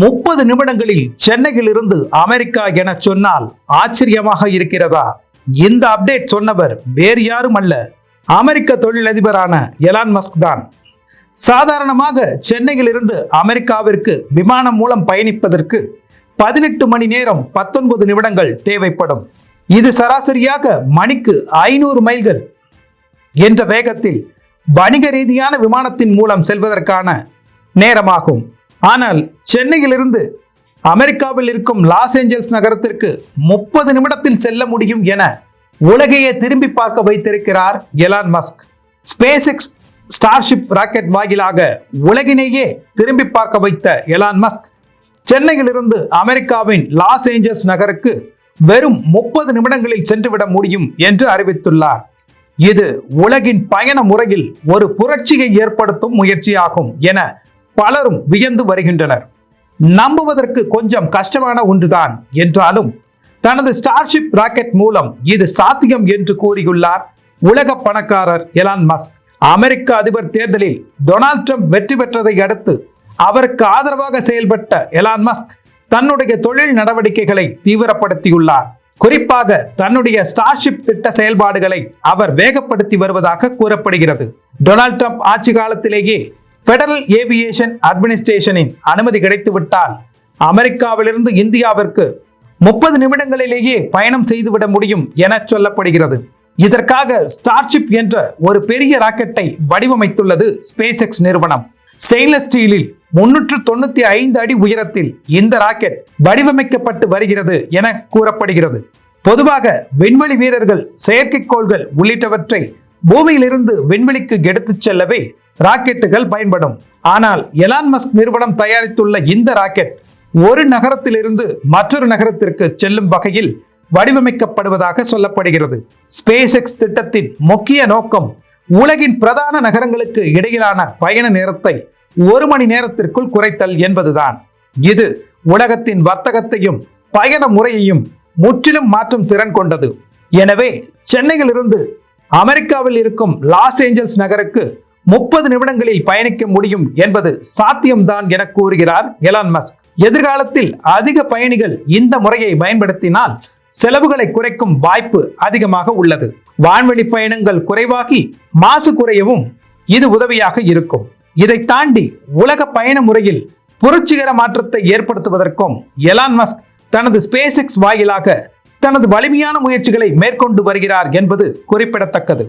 முப்பது நிமிடங்களில் சென்னையிலிருந்து அமெரிக்கா என சொன்னால் ஆச்சரியமாக இருக்கிறதா? இந்த அப்டேட் சொன்னவர் வேறு யாரும் அல்ல. அமெரிக்க தொழிலதிபரான எலான் மஸ்க் தான். சாதாரணமாக சென்னையில் இருந்து அமெரிக்காவிற்கு விமானம் மூலம் பயணிப்பதற்கு பதினெட்டு மணி நேரம் பத்தொன்பது நிமிடங்கள் தேவைப்படும். இது சராசரியாக மணிக்கு ஐநூறு மைல்கள் என்ற வேகத்தில் வணிக ரீதியான விமானத்தின் மூலம் செல்வதற்கான நேரமாகும். ஆனால் சென்னையிலிருந்து அமெரிக்காவில் இருக்கும் லாஸ் ஏஞ்சல்ஸ் நகரத்திற்கு முப்பது நிமிடத்தில் செல்ல முடியும் என உலகையே திரும்பி பார்க்க வைத்திருக்கிறார் Elon Musk. SpaceX Starship rocket வாயிலாக உலகினையே திரும்பி பார்க்க வைத்த எலான் மஸ்க் சென்னையிலிருந்து அமெரிக்காவின் லாஸ் ஏஞ்சல்ஸ் நகருக்கு வெறும் முப்பது நிமிடங்களில் சென்றுவிட முடியும் என்று அறிவித்துள்ளார். இது உலகின் பயண முறையில் ஒரு புரட்சியை ஏற்படுத்தும் முயற்சியாகும் என பலரும் வியந்து வருகின்றனர். நம்புவதற்கு கொஞ்சம் கஷ்டமான ஒன்றுதான். என்றாலும் தனது ஸ்டார்ஷிப் ராக்கெட் மூலம் இது சாத்தியம் என்று கூறியுள்ளார் உலக பணக்காரர் எலான் மஸ்க் அமெரிக்க அதிபர் தேர்தலில் டொனால்ட் ட்ரம்ப் வெற்றி பெற்றதை அடுத்து அவருக்கு ஆதரவாக செயல்பட்ட எலான் மஸ்க் தன்னுடைய தொழில் நடவடிக்கைகளை தீவிரப்படுத்தியுள்ளார். குறிப்பாக தன்னுடைய ஸ்டார்ஷிப் திட்ட செயல்பாடுகளை அவர் வேகப்படுத்தி வருவதாக கூறப்படுகிறது. டொனால்ட் ட்ரம்ப் ஆட்சி காலத்திலேயே பெடரல் ஏவியேஷன் அட்மினிஸ்ட்ரேஷனின் அனுமதி கிடைத்துவிட்டால் அமெரிக்காவிலிருந்து இந்தியாவிற்கு முப்பது நிமிடங்களிலேயே பயணம் செய்துவிட முடியும் என சொல்லப்படுகிறது. இதற்காக ஸ்டார்ஷிப் என்ற ஒரு பெரிய ராக்கெட்டை வடிவமைத்துள்ளது ஸ்பேஸ் எக்ஸ் நிறுவனம். ஸ்டெயின்லெஸ் ஸ்டீலில் முன்னூற்று தொண்ணூத்தி ஐந்து அடி உயரத்தில் இந்த ராக்கெட் வடிவமைக்கப்பட்டு வருகிறது என கூறப்படுகிறது. பொதுவாக விண்வெளி வீரர்கள் செயற்கைக்கோள்கள் உள்ளிட்டவற்றை பூமியிலிருந்து விண்வெளிக்கு எடுத்துச் செல்லவே ராக்கெட்டுகள் பயன்படும். ஆனால் எலான் மஸ்க் நிறுவனம் தயாரித்துள்ள இந்த ராக்கெட் ஒரு நகரத்திலிருந்து மற்றொரு நகரத்திற்கு செல்லும் வகையில் வடிவமைக்கப்படுவதாக சொல்லப்படுகிறது. ஸ்பேஸ் எக்ஸ் திட்டத்தின் முக்கிய நோக்கம் உலகின் பிரதான நகரங்களுக்கு இடையிலான பயண நேரத்தை ஒரு மணி நேரத்திற்குள் குறைத்தல் என்பதுதான். இது உலகத்தின் வர்த்தகத்தையும் பயண முறையையும் முற்றிலும் மாற்றும் திறன் கொண்டது. எனவே சென்னையிலிருந்து அமெரிக்காவில் இருக்கும் லாஸ் ஏஞ்சல்ஸ் நகருக்கு முப்பது நிமிடங்களில் பயணிக்க முடியும் என்பது சாத்தியம்தான் என கூறுகிறார் எலான் மஸ்க். எதிர்காலத்தில் அதிக பயணிகள் இந்த முறையை பயன்படுத்தினால் செலவுகளை குறைக்கும் வாய்ப்பு அதிகமாக உள்ளது. வான்வெளி பயணங்கள் குறைவாகி மாசு குறையவும் இது உதவியாக இருக்கும். இதை தாண்டி உலக பயண முறையில் புரட்சிகர மாற்றத்தை ஏற்படுத்துவதற்கும் எலான் மஸ்க் தனது ஸ்பேஸ் எக்ஸ் வாயிலாக தனது வலிமையான முயற்சிகளை மேற்கொண்டு வருகிறார் என்பது குறிப்பிடத்தக்கது.